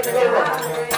这个多少钱一斤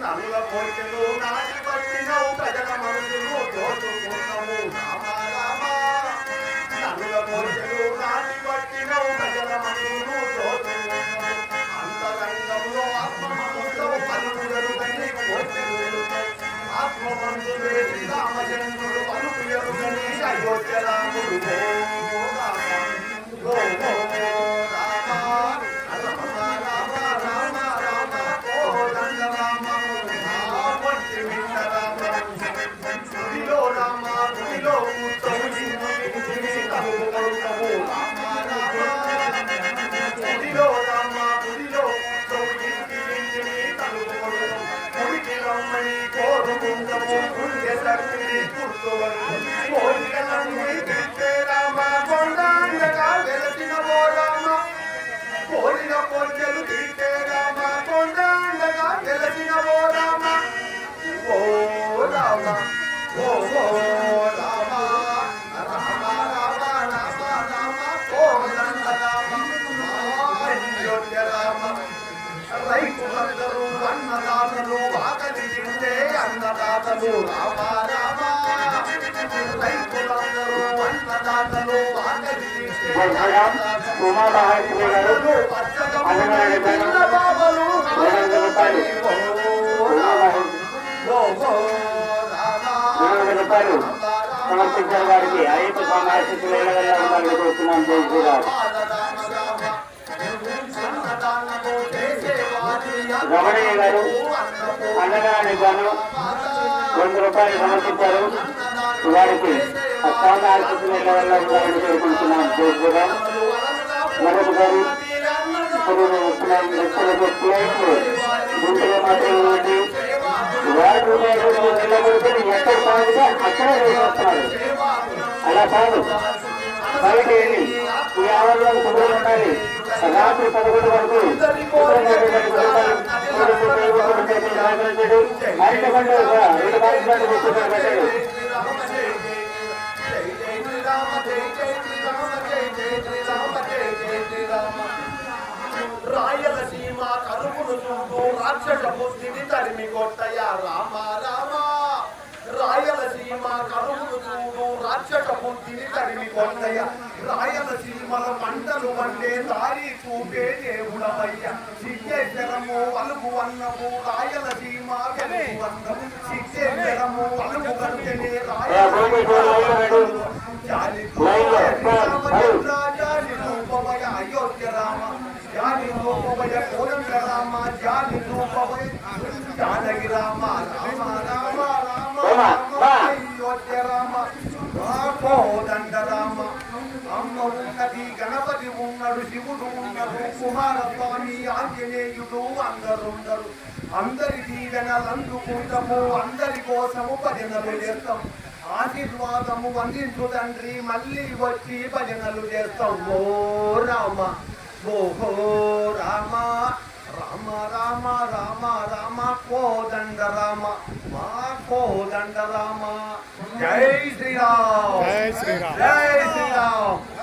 నలుల కోరికలు నాటి పట్టినవు ప్రజల మనుషులు దోచుకున్నావు రామ రామ. నలుల కోరికలు నాటి పట్టినవు ప్రజల మనుషులు దోచుకున్నావు అంతరంగంలో ఆత్మ మనుషులు కని జరుగుతాయి ఆత్మబంధు వేసి రామచంద్రుడు వందల రూపాయలు సమర్పించిన వారికి అయ్యప్ప స్వామి ఆశీస్సులు ఏడవల్ల ఉండాలని కోరుతున్నాం జై శ్రీరామ్. రమణయ్య గారు అన్నదానానికి గాను వంద రూపాయలు సమర్పించారు. వారికి ఆ స్వామి ఆశీస్సులు ఏడవల్ల ఉండాలని కోరుకుంటున్నాం జై ఇప్పుడు వస్తున్నాం వ్యక్తులకు ప్లేట్లు గుంటలు మాత్రమే ఉంది వారి రూపాయలు ఎక్కడ అక్కడే వేసేస్తున్నారు అలా కాదు. బయట వెళ్ళి ఈ ఆవరణలో శుభ్రం ఉండాలి రాత్రి పదకొండు వరకు శుభ్రంగా రెండు రాయలసీమ కరుపును చూపు రాక్షస బుద్ధిని తరిమి కొట్టయ్య రామ రామ రాయలసీమ కరువును చూడు రాక్షస బుద్ధిని కొండయ్య రాయలసీమల పంటలు పండే దారి చూపే దేవుడమయ్య సిద్ధేశ్వరము అలుగు అన్నము రాయలసీమ వెలుగు అన్నము సిద్ధేశ్వరము అలుగు కంటేనే రాయలసీమ రూపమయ అయోధ్య రామ జాలి రూపమయ కోరంగ రామ జాని కుమారస్వామి ఆంజనేయుడు అందరుండరు. అందరి దీవెనలు అందుకుంటాము అందరి కోసము భజనలు చేస్తాం. ఆశీర్వాదము అందించు తండ్రి మళ్ళీ వచ్చి భజనలు చేస్తాం. ఓ రామ ఓహో రామ రామ రామ రామ రామ కోదండ రామ మా కోదండ రామ. జై శ్రీరామ్. జై శ్రీరామ్. జై